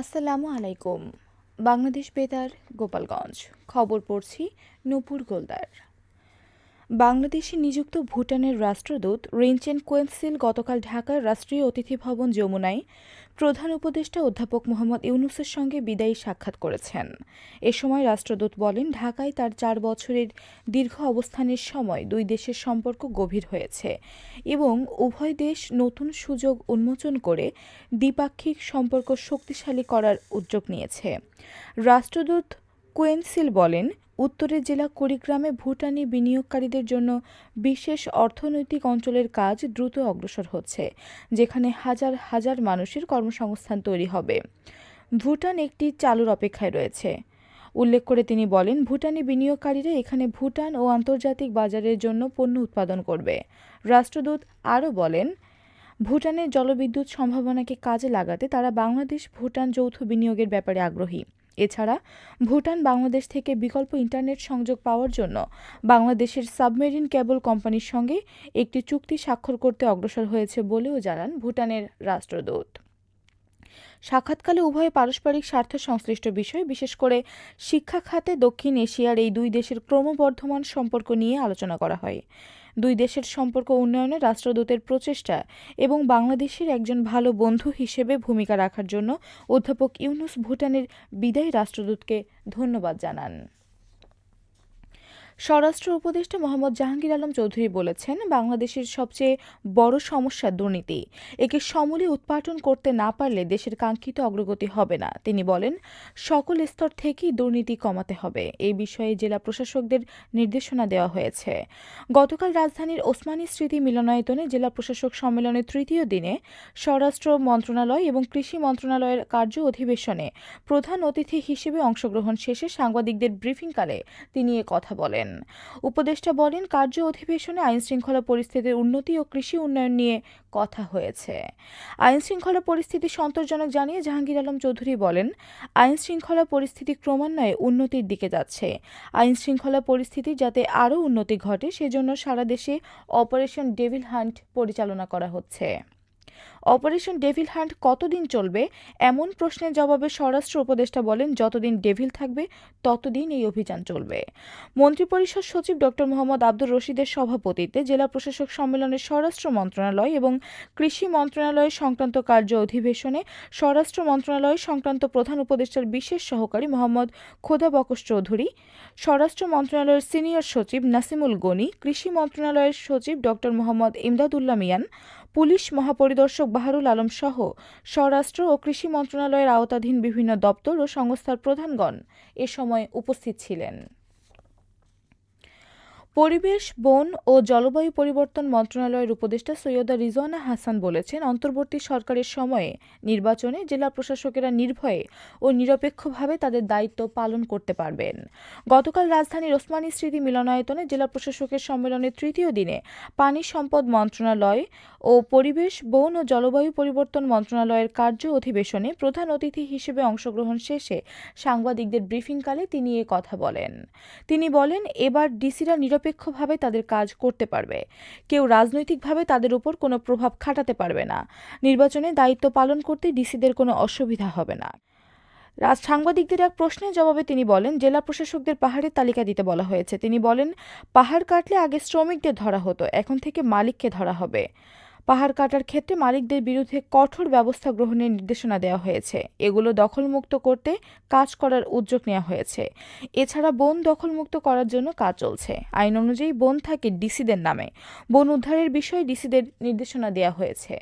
আসসালামু আলাইকুম। বাংলাদেশ বেতার গোপালগঞ্জ। খবর পড়ছি নূপুর গোলদার। বাংলাদেশে নিযুক্ত ভুটানের রাষ্ট্রদূত রিনচেন কোয়েন্সিল গতকাল ঢাকার রাষ্ট্রীয় অতিথি ভবন যমুনায় প্রধান উপদেষ্টা অধ্যাপক মোহাম্মদ ইউনুসের সঙ্গে বিদায়ী সাক্ষাৎ করেছেন। এ সময় রাষ্ট্রদূত বলেন, ঢাকায় তার চার বছরের দীর্ঘ অবস্থানের সময় দুই দেশের সম্পর্ক গভীর হয়েছে এবং উভয় দেশ নতুন সুযোগ উন্মোচন করে দ্বিপাক্ষিক সম্পর্ক শক্তিশালী করার উদ্যোগ নিয়েছে। রাষ্ট্রদূত কোয়েনসিল বলেন উত্তরের জেলা কুড়িগ্রামে ভুটানি বিনিয়োগকারীদের জন্য বিশেষ অর্থনৈতিক অঞ্চলের কাজ দ্রুত অগ্রসর হচ্ছে, যেখানে হাজার হাজার মানুষের কর্মসংস্থান তৈরি হবে। ভুটান একটি চালুর অপেক্ষায় রয়েছে। উল্লেখ করে তিনি বলেন, ভুটানি বিনিয়োগকারীরা এখানে ভুটান ও আন্তর্জাতিক বাজারের জন্য পণ্য উৎপাদন করবে। রাষ্ট্রদূত আরও বলেন, ভুটানের জলবিদ্যুৎ সম্ভাবনাকে কাজে লাগাতে তারা বাংলাদেশ ভুটান যৌথ বিনিয়োগের ব্যাপারে আগ্রহী। এছাড়া ভুটান বাংলাদেশ থেকে বিকল্প ইন্টারনেট সংযোগ পাওয়ার জন্য বাংলাদেশের সাবমেরিন কেবল কোম্পানির সঙ্গে একটি চুক্তি স্বাক্ষর করতে অগ্রসর হয়েছে বলেও জানান ভুটানের রাষ্ট্রদূত। সাক্ষাৎকালে উভয় পারস্পরিক স্বার্থ সংশ্লিষ্ট বিষয়, বিশেষ করে শিক্ষা খাতে দক্ষিণ এশিয়ার এই দুই দেশের ক্রমবর্ধমান সম্পর্ক নিয়ে আলোচনা করা হয়। দুই দেশের সম্পর্ক উন্নয়নে রাষ্ট্রদূতের প্রচেষ্টা এবং বাংলাদেশের একজন ভালো বন্ধু হিসেবে ভূমিকা রাখার জন্য অধ্যাপক ইউনুস ভুটানের বিদায়ী রাষ্ট্রদূতকে ধন্যবাদ জানান। স্বরাষ্ট্র উপদেষ্টা মোহাম্মদ জাহাঙ্গীর আলম চৌধুরী বলেছেন, বাংলাদেশের সবচেয়ে বড় সমস্যা দুর্নীতি। একে সমূলে উৎপাটন করতে না পারলে দেশের কাঙ্ক্ষিত অগ্রগতি হবে না। তিনি বলেন, সকল স্তর থেকেই দুর্নীতি কমাতে হবে। এই বিষয়ে জেলা প্রশাসকদের নির্দেশনা দেওয়া হয়েছে। গতকাল রাজধানীর ওসমানী স্মৃতি মিলনায়তনে জেলা প্রশাসক সম্মেলনের তৃতীয় দিনে স্বরাষ্ট্র মন্ত্রণালয় এবং কৃষি মন্ত্রণালয়ের কার্য অধিবেশনে প্রধান অতিথি হিসেবে অংশগ্রহণ শেষে সাংবাদিকদের ব্রিফিংকালে তিনি এ কথা বলেন। উপদেষ্টা বলেন, কার্য অধিবেশনে আইনশৃঙ্খলা পরিস্থিতির উন্নতি ও কৃষি উন্নয়ন নিয়ে কথা হয়েছে। আইনশৃঙ্খলা পরিস্থিতি সন্তোষজনক জানিয়ে জাহাঙ্গীর আলম চৌধুরী বলেন, আইনশৃঙ্খলা পরিস্থিতি ক্রমান্বয়ে উন্নতির দিকে যাচ্ছে। আইনশৃঙ্খলা পরিস্থিতি যাতে আরও উন্নতি ঘটে, সেজন্য সারা দেশে অপারেশন ডেভিল হান্ট পরিচালনা করা হচ্ছে। অপারেশন ডেভিল হান্ট কতদিন চলবে? এমন প্রশ্নের জবাবে স্বরাষ্ট্র উপদেষ্টা বলেন, যতদিন ডেভিল থাকবে, ততদিন এই অভিযান চলবে। মন্ত্রিপরিষদ সচিব ডক্টর মোহাম্মদ আব্দুর রশিদের সভাপতিত্বে জেলা প্রশাসক সম্মেলনে স্বরাষ্ট্র মন্ত্রণালয় এবং কৃষি মন্ত্রণালয় সংক্রান্ত কার্য অধিবেশনে স্বরাষ্ট্র মন্ত্রণালয় সংক্রান্ত প্রধান উপদেষ্টার বিশেষ সহকারী মোহাম্মদ খোদা বকশ চৌধুরী, স্বরাষ্ট্র মন্ত্রণালয়ের সিনিয়র সচিব নাসিমুল গনি, কৃষি মন্ত্রণালয়ের সচিব ডক্টর মোহাম্মদ ইমদাদুল্লাহ মিয়ান পুলিশ মহাপরিদর্শক বাহারুল আলম সহ স্বরাষ্ট্র ও কৃষি মন্ত্রণালয়ের আওতাধীন বিভিন্ন দপ্তর ও সংস্থার প্রধানগণ এ সময় উপস্থিত ছিলেন। পরিবেশ, বন ও জলবায়ু পরিবর্তন মন্ত্রণালয়ের উপদেষ্টা সৈয়দা রিজওয়ানা হাসান বলেছেন, অন্তর্বর্তী সরকারের সময়ে নির্বাচনে জেলা প্রশাসকেরা নির্ভয়ে ও নিরপেক্ষভাবে তাদের দায়িত্ব পালন করতে পারবেন। গতকাল রাজধানীর ওসমানী স্মৃতি মিলনায়তনে জেলা প্রশাসকের সম্মেলনের তৃতীয় দিনে পানি সম্পদ মন্ত্রণালয় ও পরিবেশ, বন ও জলবায়ু পরিবর্তন মন্ত্রণালয়ের কার্য অধিবেশনে প্রধান অতিথি হিসেবে অংশগ্রহণ শেষে সাংবাদিকদের ব্রিফিংকালে তিনি এ কথা বলেন। তিনি বলেন, এবার ডিসিরা নিরপেক্ষভাবে তাদের কাজ করতে পারবে। কেউ রাজনৈতিকভাবে তাদের উপর কোনো প্রভাব খাটাতে পারবে না। নির্বাচনে দায়িত্ব পালন করতে ডিসিদের কোনো অসুবিধা হবে না। রাজ সাংবাদিকদের এক প্রশ্নের জবাবে তিনি বলেন, জেলা প্রশাসকদের পাহাড়ের তালিকা দিতে বলা হয়েছে। তিনি বলেন, পাহাড় কাটলে আগে শ্রমিকদের ধরা হতো, এখন থেকে মালিককে ধরা হবে। পাহাড় কাটার ক্ষেত্রে মালিকদের বিরুদ্ধে কঠোর ব্যবস্থা গ্রহণের নির্দেশনা দেওয়া হয়েছে। এগুলো দখলমুক্ত করতে কাজ করার উদ্যোগ নেওয়া হয়েছে। এছাড়া বন দখলমুক্ত করার জন্য কাজ চলছে। আইন অনুযায়ী বন থাকে ডিসিদের নামে। বন উদ্ধারের বিষয়ে ডিসিদের নির্দেশনা দেওয়া হয়েছে।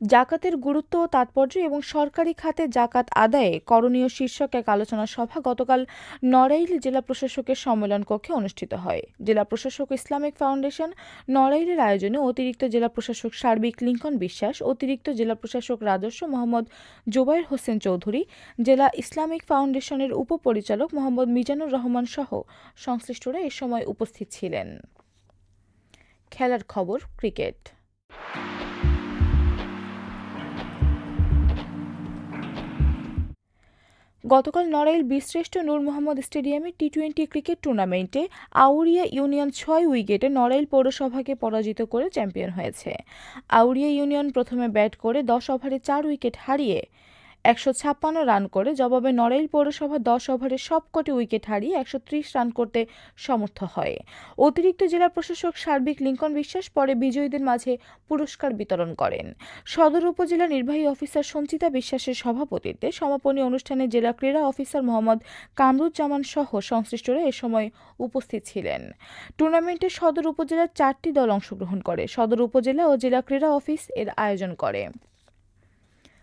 জাকাতের গুরুত্ব ও তাৎপর্য এবং সরকারি খাতে জাকাত আদায়ে করণীয় শীর্ষক এক আলোচনা সভা গতকাল নড়াইল জেলা প্রশাসকের সম্মেলন কক্ষে অনুষ্ঠিত হয়। জেলা প্রশাসক ইসলামিক ফাউন্ডেশন নড়াইলের আয়োজনে অতিরিক্ত জেলা প্রশাসক সার্বিক লিঙ্কন বিশ্বাস, অতিরিক্ত জেলা প্রশাসক রাজস্ব মোহাম্মদ জোবাইর হোসেন চৌধুরী, জেলা ইসলামিক ফাউন্ডেশনের উপপরিচালক মোহাম্মদ মিজানুর রহমান সহ সংশ্লিষ্টরা এ সময় উপস্থিত ছিলেন। খেলার খবর, ক্রিকেট। গতকাল নড়াইল বিশ্রেষ্ঠ নূর মোহাম্মদ স্টেডিয়ামে টি টোয়েন্টি ক্রিকেট টুর্নামেন্টে আউরিয়া ইউনিয়ন ছয় উইকেটে নড়াইল পৌরসভাকে পরাজিত করে চ্যাম্পিয়ন হয়েছে। আউরিয়া ইউনিয়ন প্রথমে ব্যাট করে দশ ওভারে চার উইকেট হারিয়ে একশো ছাপ্পান্ন রান করে জবাবে নড়াইল পৌরসভা দশ ওভারে সবকটি উইকেট হারিয়ে একশো ত্রিশ রান করতে সমর্থ হয়। অতিরিক্ত জেলা প্রশাসক সার্বিক লিঙ্কন বিশ্বাস পরে বিজয়ীদের মাঝে পুরস্কার বিতরণ করেন। সদর উপজেলা নির্বাহী অফিসার সঞ্চিতা বিশ্বাসের সভাপতিত্বে সমাপনী অনুষ্ঠানে জেলা ক্রীড়া অফিসার মোহাম্মদ কামরুজ্জামান সহ সংশ্লিষ্টরা এ সময় উপস্থিত ছিলেন। টুর্নামেন্টে সদর উপজেলার চারটি দল অংশগ্রহণ করে, সদর উপজেলা ও জেলা ক্রীড়া অফিস এর আয়োজন করে।